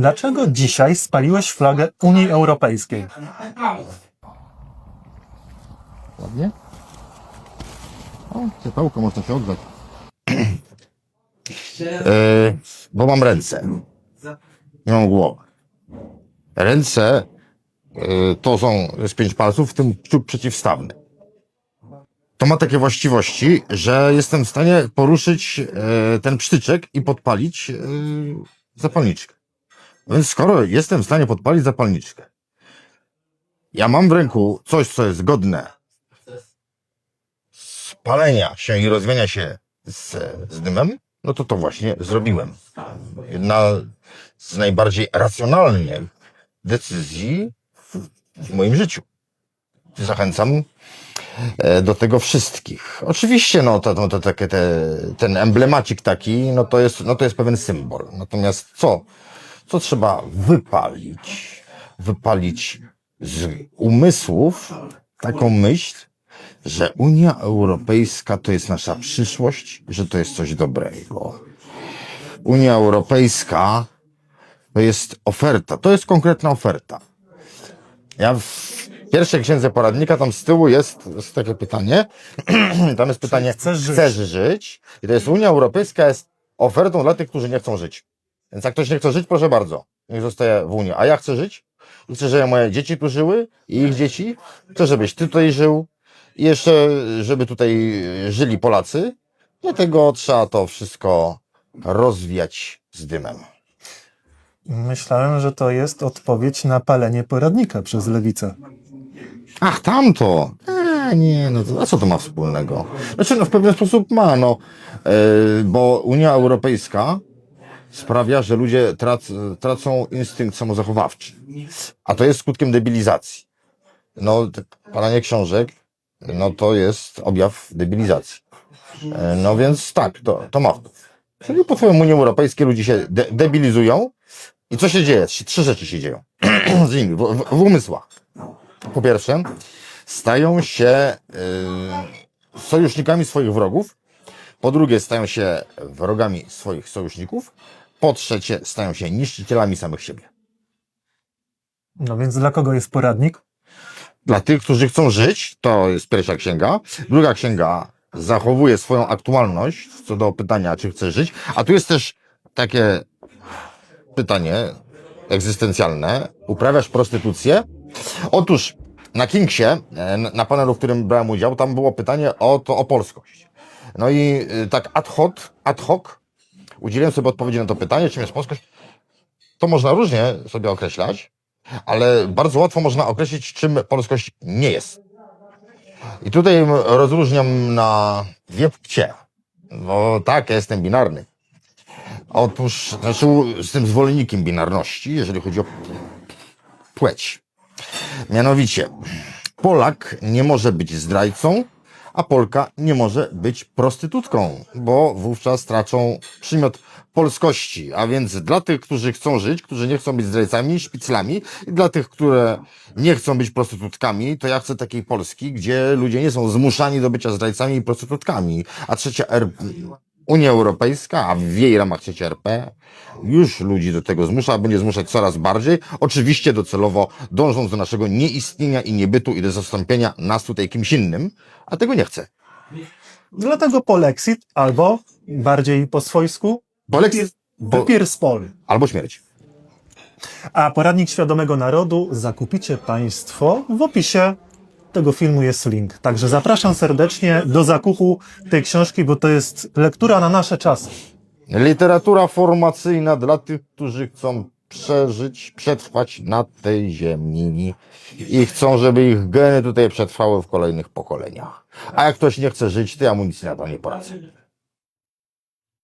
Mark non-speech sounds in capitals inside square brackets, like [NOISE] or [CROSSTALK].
Dlaczego dzisiaj spaliłeś flagę Unii Europejskiej? Ładnie? O, ciepełko, można się oddać. E, bo mam ręce. Nie mam głowy. Ręce e, to są z pięć palców, w tym kciuk przeciwstawny. To ma takie właściwości, że jestem w stanie poruszyć e, ten psztyczek i podpalić e, zapalniczkę. Więc skoro jestem w stanie podpalić zapalniczkę, ja mam w ręku coś, co jest godne spalenia się i rozwiania się z, z dymem, no to to właśnie zrobiłem. Jedna z najbardziej racjonalnych decyzji w, w moim życiu. Zachęcam e, do tego wszystkich. Oczywiście, no to, to takie te, ten emblemacik taki, no to jest, no to jest pewien symbol. Natomiast co? Co trzeba wypalić? Wypalić z umysłów taką myśl, że Unia Europejska to jest nasza przyszłość, że to jest coś dobrego. Unia Europejska to jest oferta, to jest konkretna oferta. Ja w pierwszej księdze poradnika tam z tyłu jest, jest takie pytanie. [CLEARS THROAT] tam jest pytanie, chcesz żyć? chcesz żyć? I to jest Unia Europejska jest ofertą dla tych, którzy nie chcą żyć. Więc jak ktoś nie chce żyć, proszę bardzo, niech zostaje w Unii. A ja chcę żyć? I Chcę, żeby moje dzieci tu żyły i ich dzieci. Chcę, żebyś ty tutaj żył. I jeszcze, żeby tutaj żyli Polacy. Dlatego trzeba to wszystko rozwijać z dymem. Myślałem, że to jest odpowiedź na palenie poradnika przez lewicę. Ach, tamto! E, nie, no to, a co to ma wspólnego? Znaczy, no w pewien sposób ma, no, e, bo Unia Europejska sprawia, że ludzie trac, tracą instynkt samozachowawczy. A to jest skutkiem debilizacji. No, palanie książek, no to jest objaw debilizacji. E, no więc tak, to, to ma wpływ. Czyli pod wpływem Unii Europejskiej ludzie się de debilizują i co się dzieje? Trzy rzeczy się dzieją [CLEARS THROAT] z nimi, w, w, w umysłach. Po pierwsze, stają się y, sojusznikami swoich wrogów. Po drugie, stają się wrogami swoich sojuszników. Po trzecie, stają się niszczycielami samych siebie. No więc dla kogo jest poradnik? Dla tych, którzy chcą żyć, to jest pierwsza księga. Druga księga zachowuje swoją aktualność co do pytania, czy chce żyć. A tu jest też takie pytanie egzystencjalne. Uprawiasz prostytucję? Otóż na Kingsie, e, na panelu, w którym brałem udział, tam było pytanie o to, o polskość. No i y, tak ad hoc, ad hoc udzieliłem sobie odpowiedzi na to pytanie, czym jest polskość. To można różnie sobie określać, ale bardzo łatwo można określić, czym polskość nie jest. I tutaj rozróżniam na dwie płcie. No tak, ja jestem binarny. Otóż, znaczy jestem zwolennikiem binarności, jeżeli chodzi o płeć. Mianowicie, Polak nie może być zdrajcą, a Polka nie może być prostytutką, bo wówczas tracą przymiot polskości. A więc dla tych, którzy chcą żyć, którzy nie chcą być zdrajcami, szpiclami i dla tych, które nie chcą być prostytutkami, to ja chcę takiej Polski, gdzie ludzie nie są zmuszani do bycia zdrajcami i prostytutkami. A trzecia R... Unia Europejska, a w jej ramach RP, już ludzi do tego zmusza, a będzie zmuszać coraz bardziej, oczywiście docelowo dążąc do naszego nieistnienia i niebytu i do zastąpienia nas tutaj kimś innym, a tego nie chcę. Dlatego polexit albo bardziej po swojsku Polexit, wypier z pol. albo śmierć. A poradnik świadomego narodu zakupicie Państwo w opisie tego filmu jest link. Także zapraszam serdecznie do zakupu tej książki, bo to jest lektura na nasze czasy. Literatura formacyjna dla tych, którzy chcą przeżyć, przetrwać na tej ziemi i chcą, żeby ich geny tutaj przetrwały w kolejnych pokoleniach. A jak ktoś nie chce żyć, to ja mu nic na to nie poradzę.